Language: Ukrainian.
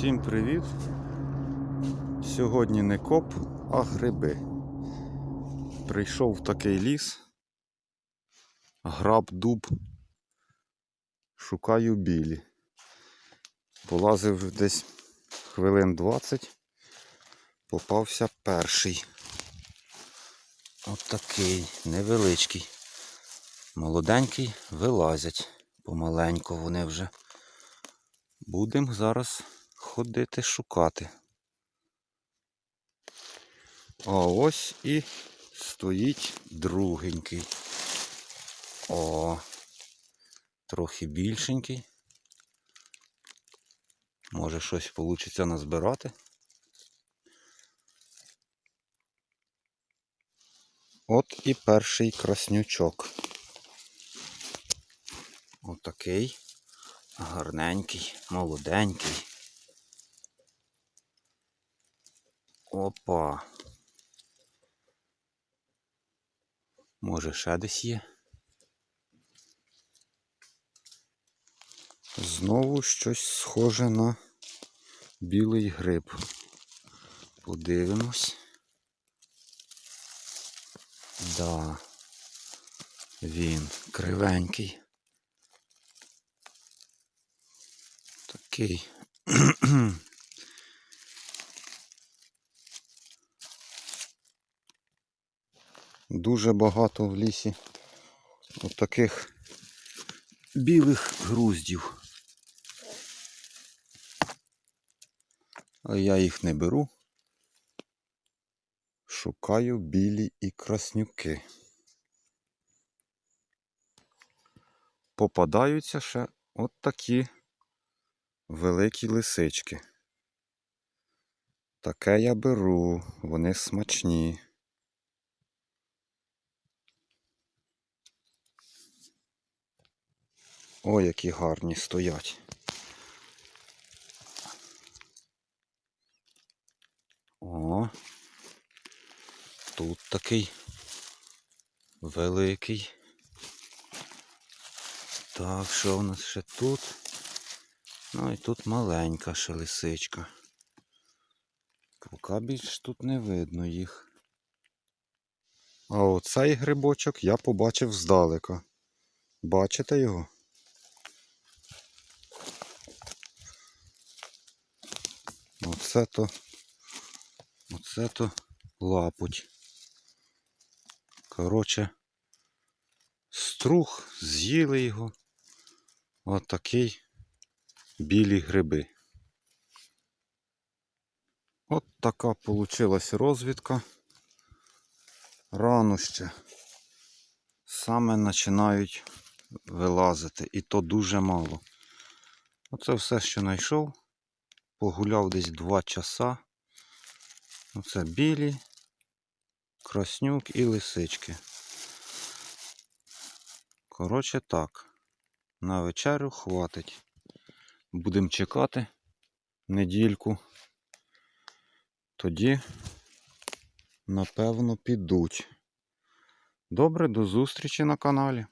Всім привіт! Сьогодні не коп, а гриби. Прийшов в такий ліс, граб дуб, шукаю білі. Полазив десь хвилин 20, попався перший. От такий невеличкий. Молоденький вилазять. Помаленьку вони вже. Будемо зараз ходити шукати. А ось і стоїть другенький. О, трохи більшенький. Може щось вийде назбирати. От і перший краснючок. Отакий. Гарненький, молоденький. Опа. Може ще десь є. Знову щось схоже на білий гриб. Подивимось. Да, він кривенький. Такий. Дуже багато в лісі от таких білих груздів. А я їх не беру. Шукаю білі і краснюки. Попадаються ще от такі великі лисички. Таке я беру, вони смачні. Ой, які гарні стоять. О, тут такий великий. Так, що у нас ще тут? Ну і тут маленька ще лисичка. Поки більш тут не видно їх. А оцей грибочок я побачив здалека. Бачите його? Оце то, оце то лапуть. Коротше, струх, з'їли його. Отакий білі гриби. От така получилась розвідка. Рано ще саме починають вилазити, і то дуже мало. Оце все, що знайшов. Погуляв десь 2 часа. Оце білі, краснюк і лисички. Коротше так, на вечерю хватить. Будемо чекати недільку. Тоді, напевно, підуть. Добре, до зустрічі на каналі.